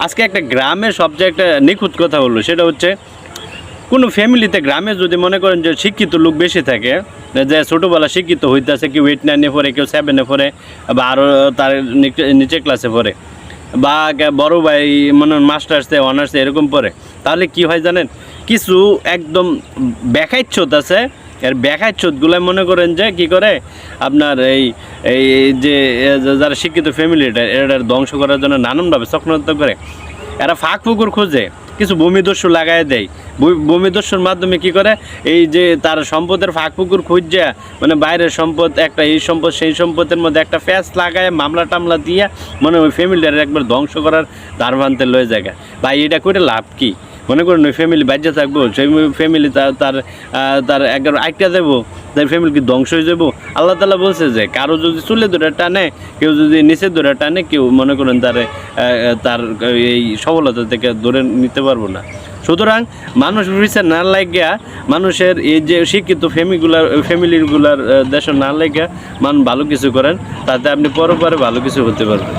আজকে একটা গ্রামের সবচেয়ে একটা নিখুঁত কথা হলো, সেটা হচ্ছে কোনো ফ্যামিলিতে গ্রামে যদি মনে করেন যে শিক্ষিত লোক বেশি থাকে, যে ছোটোবেলা শিক্ষিত হইতেছে, কেউ এইট নাইনে পড়ে, কেউ সেভেনে পড়ে, বা আরও তার নিচে- ক্লাসে পড়ে, বা বড় ভাই মনে মাস্টার্সে অনার্সে এরকম পড়ে, তাহলে কি হয় জানেন? কিছু একদম ব্যাখাইচ্ছত আছে এর ব্যাখাইচ্ছতগুলো মনে করেন যে কি করে? আপনার এই এই যে যারা শিক্ষিত ফ্যামিলি এটা এটা ধ্বংস করার জন্য নানানভাবে চক্রান্ত করে। এরা ফাঁক পুকুর খোঁজে, কিছু ভূমিদস্যু লাগাই দেয়। ভূমিদস্যুর মাধ্যমে কি করে? এই যে তার সম্পদের ফাঁক পুকুর খুঁজছে মানে বাইরের সম্পদ, একটা এই সম্পদ, সেই সম্পদের মধ্যে একটা ফ্যাস লাগায়, মামলা টামলা দিয়ে মানে ওই ফ্যামিলিটার একবার ধ্বংস করার ধার ভানতে লয়ে জায়গা ভাই, এটা করে লাভ কি? মনে করেন ওই ফ্যামিলি বাজ্যে থাকব, সেই ফ্যামিলি তার তার তার একবার আইটা দেবো, তার ফ্যামিলি কি ধ্বংস হয়ে যাব? আল্লাহ তালা বলছে যে, কারও যদি চুলে ধরে টানে, কেউ যদি নিচে ধরে টানে, কেউ মনে করেন তার তার এই সফলতা থেকে ধরে নিতে পারব না। সুতরাং মানুষ বিচার না লাগিয়া, মানুষের এই যে শিক্ষিত ফ্যামিলিগুলার ফ্যামিলিগুলার দেশের না লাগিয়া মান ভালো কিছু করেন, তাতে আপনি পরে পরে ভালো কিছু হতে পারবেন।